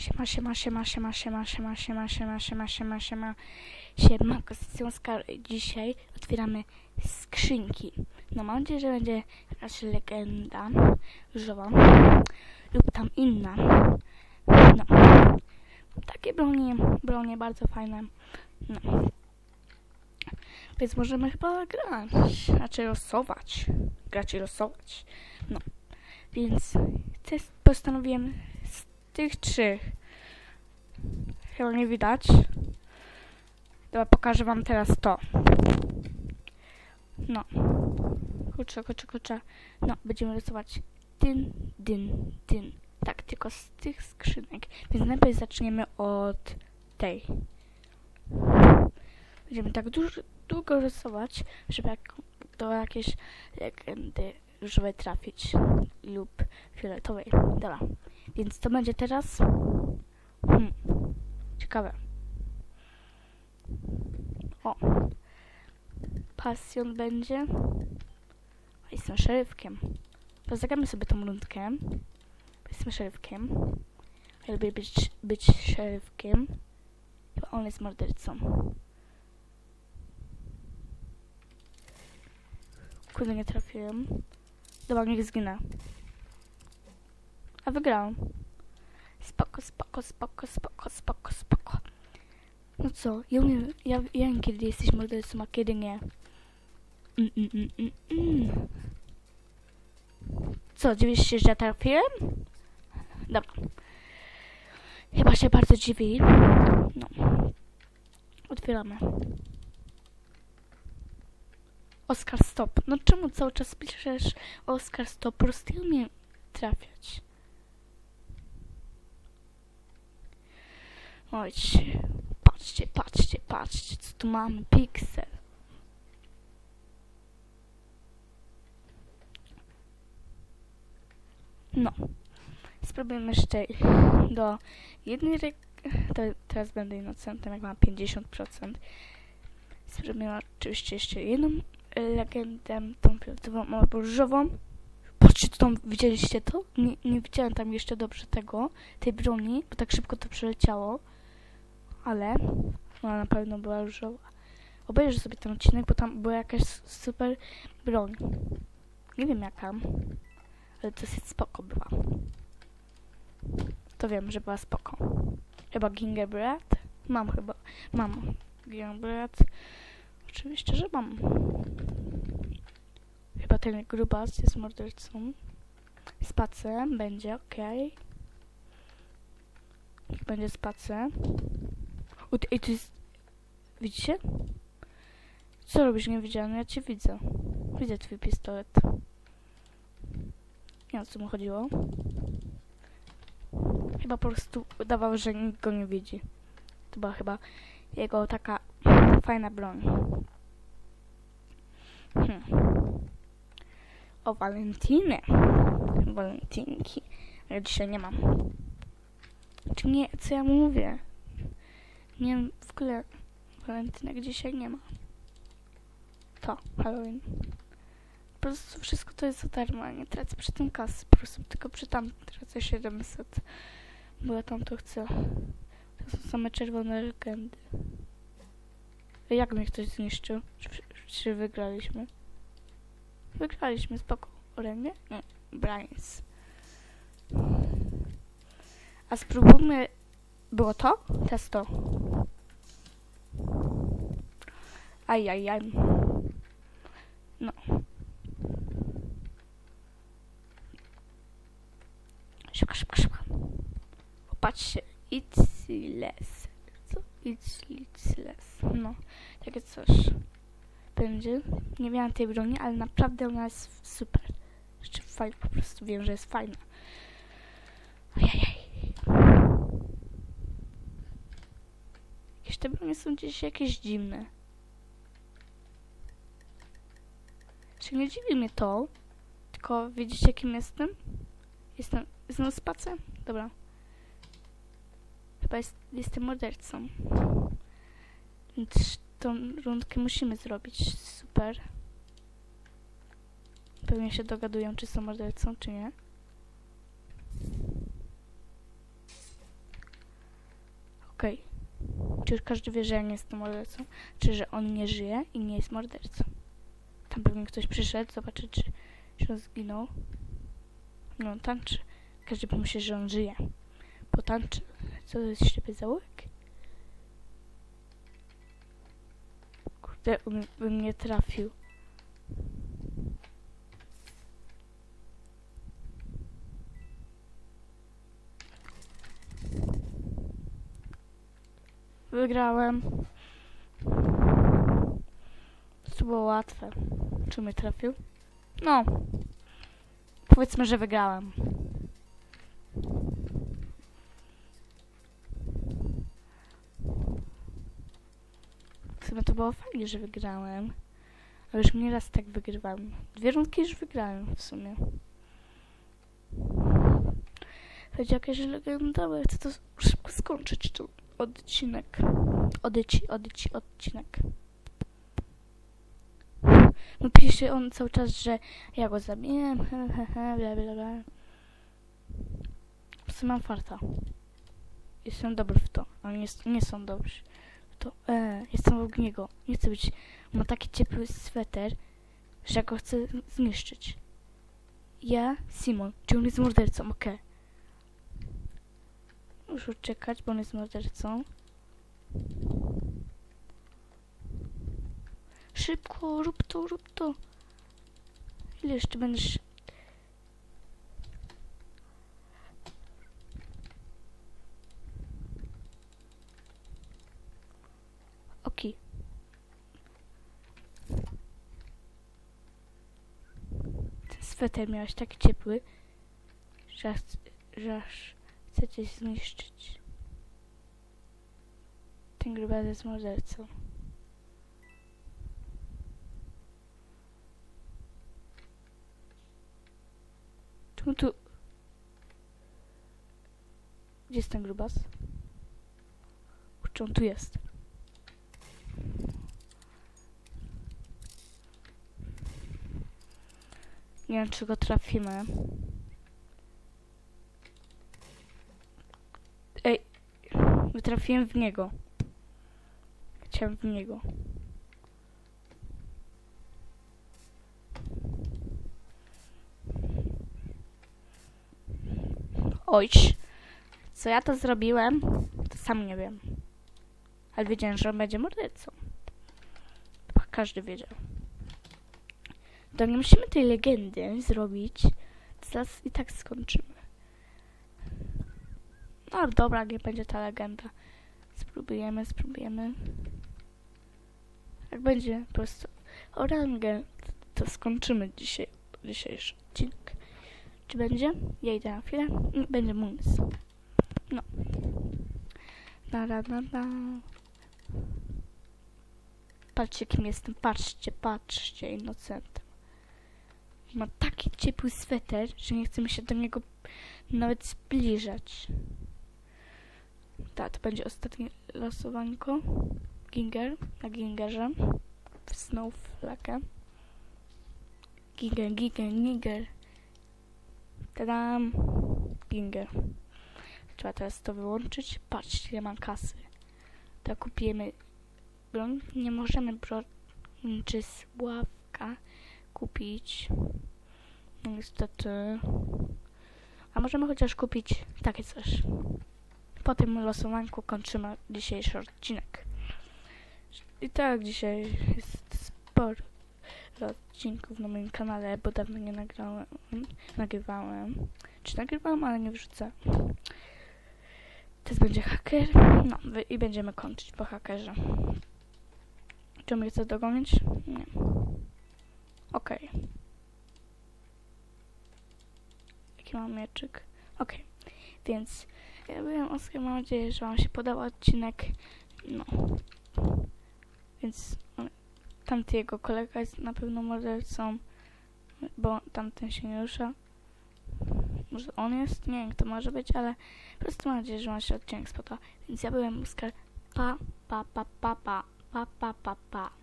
Siema, siema, siema, siema, siema, siema, siema, siema, siema, siema, siema, siema, Kostycjonska. Dzisiaj otwieramy skrzynki. No mam nadzieję, że będzie jakaś legenda różowa lub tam inna. No. Takie bronie, bronie bardzo fajne. No. Więc możemy chyba grać, znaczy losować. Grać i losować. No. Więc postanowiłem tych trzech. Chyba nie widać. Dobra, pokażę wam teraz to. No. Kurczę, kurczę, kurczę. No, będziemy rysować dyn, dyn, dyn. Tak, tylko z tych skrzynek. Więc najpierw zaczniemy od tej. Będziemy tak dużo, długo rysować, żeby jak, do jakiejś legendy różowej trafić lub fioletowej. Dobra. Więc to będzie teraz. Hmm. Ciekawe. O. Pasjon będzie. Jestem szeryfkiem. To zagramy sobie tą rundkę. Jestem szeryfkiem. Ja lubię być, być szeryfkiem. Chyba on jest mordercą. Kurde, nie trafiłem. Dobra, niech zginę. A wygrałam. Spoko, spoko, spoko, spoko, spoko, spoko. No co, ja umiem, ja ja wiem kiedy jesteś mordercą, a kiedy nie. Mm, mm, mm, mm, mm. Co, dziwisz się, że trafiłem? Dobra. Chyba się bardzo dziwi. No. Otwieramy. Oskar stop. No czemu cały czas piszesz Oskar stop? Po prostu ja umiem trafiać. Ojcie, patrzcie, patrzcie, patrzcie, co tu mamy, piksel. No, spróbujemy jeszcze do jednej. To teraz będę innocentem, jak mam 50%. Spróbujemy oczywiście jeszcze jedną legendę, tą fioletową albo różową. Patrzcie, co tam, widzieliście to? Nie, nie widziałem tam jeszcze dobrze tego, tej broni, bo tak szybko to przeleciało. Ale ona na pewno była różowa. Obejrzę sobie ten odcinek, bo tam była jakaś super broń. Nie wiem jaka, ale dosyć spoko była. To wiem, że była spoko. Chyba gingerbread? Mam chyba, mam gingerbread. Oczywiście, że mam. Chyba ten grubas jest mordercą. Spacem będzie. Niech będzie spacem. Ej, to jest... Widzicie? Co robisz niewidzialny? Ja cię widzę. Widzę twój pistolet. Nie wiem, o co mu chodziło. Chyba po prostu udawał, że nikt go nie widzi. To była chyba jego taka fajna broń. Hmm. O Walentiny. Walentynki. Ja dzisiaj nie mam. Czy nie, co ja mówię? Nie wiem, w ogóle walentynek dzisiaj nie ma. To, Halloween. Po prostu wszystko to jest za darmo, nie tracę przy tym kasy. Po prostu tylko przy tam tracę 700. Bo ja tam to chcę. To są same czerwone legendy. Jak mnie ktoś zniszczył? Czy, czy wygraliśmy? Wygraliśmy, spoko. Orenie? Nie, Brains. A spróbujmy... Było to? Teraz to. Ajajaj. No. Szybko, szybko, szybko. Popatrzcie. It's less. Co? It's, it's less. No. Takie coś. Będzie. Nie miałam tej broni, ale naprawdę ona jest super. Jeszcze fajna. Po prostu wiem, że jest fajna. Ajajaj. Jakieś te bronie są gdzieś jakieś dziwne. Czy nie dziwi mnie to? Tylko widzicie kim jestem? Jestem, jestem spacem? Dobra. Chyba jest, jestem mordercą. Więc tą rundkę musimy zrobić. Super. Pewnie się dogadują, czy są mordercą, czy nie. Okej. Czy już każdy wie, że ja nie jestem mordercą? Czy że on nie żyje i nie jest mordercą? Tam pewnie ktoś przyszedł, zobaczy, czy, czy on zginął. No, tańczy. Każdy pomyśli, że on żyje. Potańczy. Co to jest ślepy zaułek? Kurde, bym, bym nie trafił. Wygrałem. To było łatwe. Czy mnie trafił? No. Powiedzmy, że wygrałem. W sumie to było fajnie, że wygrałem. Ale już mnie raz tak wygrywałem. Dwie rundki już wygrałem w sumie. Będzie jakaś legenda, bo ja chcę to szybko skończyć, to odcinek. Odeci, odeci, odcinek. No pisze on cały czas, że ja go zabiję, bla, bla, bla. W sumie mam farta. Jestem dobry w to, ale nie, nie są dobrzy. To, e, jestem obok niego. Nie chcę być... Ma taki ciepły sweter, że go chcę zniszczyć. Ja, Simon, czy on jest mordercą, okej. Muszę czekać, bo on jest mordercą. Szybko, rób to, rób to. Ile jeszcze będziesz... Okej. Ten sweter miałeś taki ciepły, że, że aż chcę cię zniszczyć. Ten grubas jest mordercą. Tu, tu. Gdzie jest ten grubas? Kurczę, on tu jest. Nie wiem, czy go trafimy. Ej, wytrafiłem w niego. Chciałem w niego. Ojcz, co ja to zrobiłem, to sam nie wiem. Ale wiedziałem, że on będzie mordercą. Chyba każdy wiedział. To nie musimy tej legendy zrobić. Zaraz i tak skończymy. No dobra, nie będzie ta legenda. Spróbujemy, spróbujemy. Jak będzie po prostu orangę, to skończymy dzisiaj, dzisiejszy odcinek. Czy będzie? Ja idę na chwilę. Mm, Będzie Moons. No. Na, na, na, na. Patrzcie, kim jestem. Patrzcie, patrzcie, innocentem. Ma taki ciepły sweter, że nie chce mi się do niego nawet zbliżać. Tak, to będzie ostatnie losowanko. Ginger, na Gingerze. W Snowflake. Ginger, Ginger, Ginger. Tadam! Ginger. Trzeba teraz to wyłączyć. Patrzcie, ja mam kasy. To kupimy broń. Nie możemy broń czy sławka kupić. No niestety. A możemy chociaż kupić takie coś. Po tym losowanku kończymy dzisiejszy odcinek. I tak dzisiaj jest sporo odcinków na moim kanale, bo dawno nie nagrałem, nagrywałem. Czy nagrywałem, ale nie wrzucę. Teraz będzie haker. No i będziemy kończyć po hakerze. Czy mnie chce dogonić? Nie. Okej. Jaki mam mieczyk? Okej. Więc ja byłem Oskar, mam nadzieję, że wam się podobał odcinek. No. Więc tamty jego kolega jest na pewno mordercą, bo tamten się nie rusza. Może on jest? Nie wiem, kto może być, ale po prostu mam nadzieję, że wam się odcinek spodobał. Więc ja byłem Oskar. Pa, pa, pa, pa, pa, pa, pa, pa, pa.